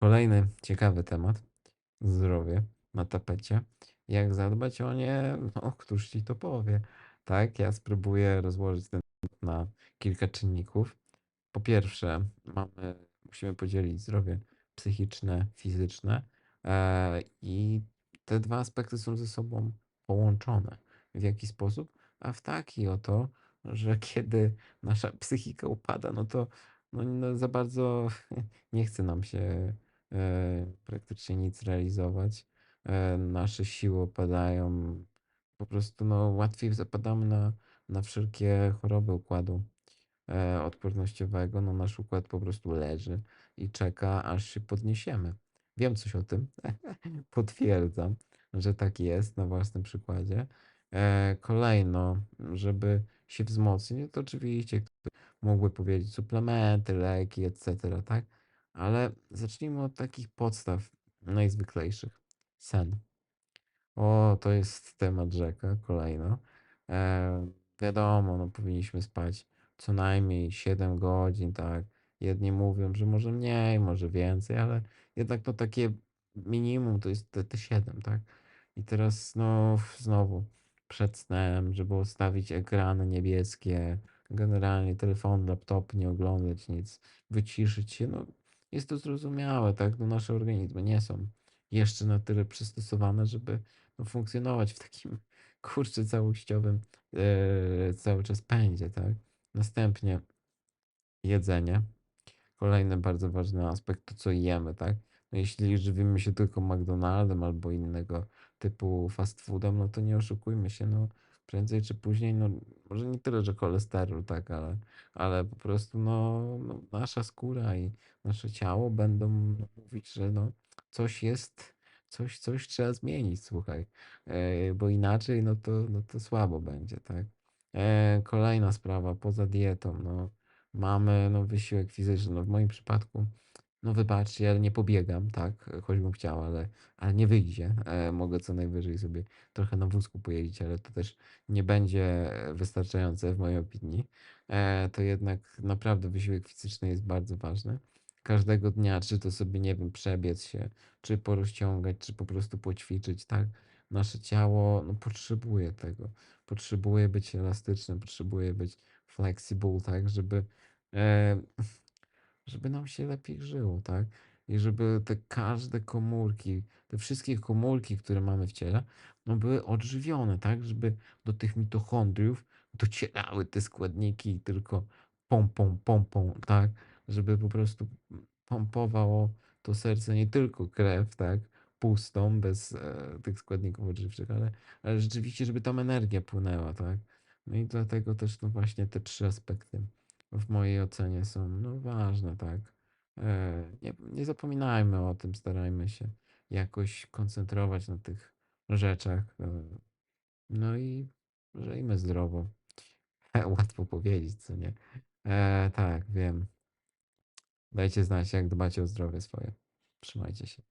Kolejny ciekawy temat. Zdrowie na tapecie. Jak zadbać o nie? No, któż ci to powie? Tak, ja spróbuję rozłożyć ten temat na kilka czynników. Po pierwsze, mamy, musimy podzielić zdrowie psychiczne, fizyczne e, i te dwa aspekty są ze sobą połączone. W jaki sposób? A w taki oto, że kiedy nasza psychika upada, no to no, no za bardzo nie chce nam się praktycznie nic realizować. E, nasze siły opadają. Po prostu no, łatwiej zapadamy na, na wszelkie choroby układu e, odpornościowego. No, nasz układ po prostu leży i czeka, aż się podniesiemy. Wiem coś o tym. Potwierdzam, że tak jest na własnym przykładzie. E, kolejno, żeby się wzmocnić, to oczywiście mógłby powiedzieć suplementy, leki, etc., tak? Ale zacznijmy od takich podstaw najzwyklejszych. Sen. O, to jest temat rzeka, kolejno. E, wiadomo, no powinniśmy spać co najmniej 7 godzin, tak? Jedni mówią, że może mniej, może więcej, ale jednak to takie minimum to jest te, te 7, tak? I teraz no znowu przed snem, żeby ustawić ekrany niebieskie, generalnie telefon, laptop, nie oglądać nic, wyciszyć się, no jest to zrozumiałe, tak? No nasze organizmy nie są jeszcze na tyle przystosowane, żeby no, funkcjonować w takim kurczę całościowym e, cały czas pędzie, tak? Następnie jedzenie. Kolejny bardzo ważny aspekt to, co jemy, tak? No jeśli żywimy się tylko McDonaldem albo innego typu fast foodem, no to nie oszukujmy się, no prędzej czy później, no może nie tyle, że cholesterol, tak, ale, ale po prostu no, no nasza skóra i nasze ciało będą mówić, że no coś jest, coś, coś trzeba zmienić, słuchaj, e, bo inaczej no to, no to słabo będzie, tak? E, kolejna sprawa, poza dietą, no mamy no, wysiłek fizyczny. No, w moim przypadku, no wybaczcie, ale nie pobiegam, tak, choćbym chciał, ale, ale nie wyjdzie. E, mogę co najwyżej sobie trochę na wózku pojeździć, ale to też nie będzie wystarczające w mojej opinii. E, to jednak naprawdę wysiłek fizyczny jest bardzo ważny. Każdego dnia, czy to sobie, nie wiem, przebiec się, czy porozciągać, czy po prostu poćwiczyć, tak? Nasze ciało no, potrzebuje tego. Potrzebuje być elastyczne, potrzebuje być flexible, tak, żeby e, żeby nam się lepiej żyło, tak? I żeby te każde komórki, te wszystkie komórki, które mamy w ciele, no były odżywione, tak? Żeby do tych mitochondriów docierały te składniki tylko pompą, pompą, tak? Żeby po prostu pompowało to serce nie tylko krew, tak? Pustą, bez e, tych składników odżywczych, ale, ale rzeczywiście, żeby tam energia płynęła, tak? No i dlatego też no właśnie te trzy aspekty w mojej ocenie są no, ważne, tak. E, nie, nie zapominajmy o tym, starajmy się jakoś koncentrować na tych rzeczach. e, No i żyjmy zdrowo. Łatwo powiedzieć, co nie? E, tak, wiem. Dajcie znać, jak dbacie o zdrowie swoje. Trzymajcie się.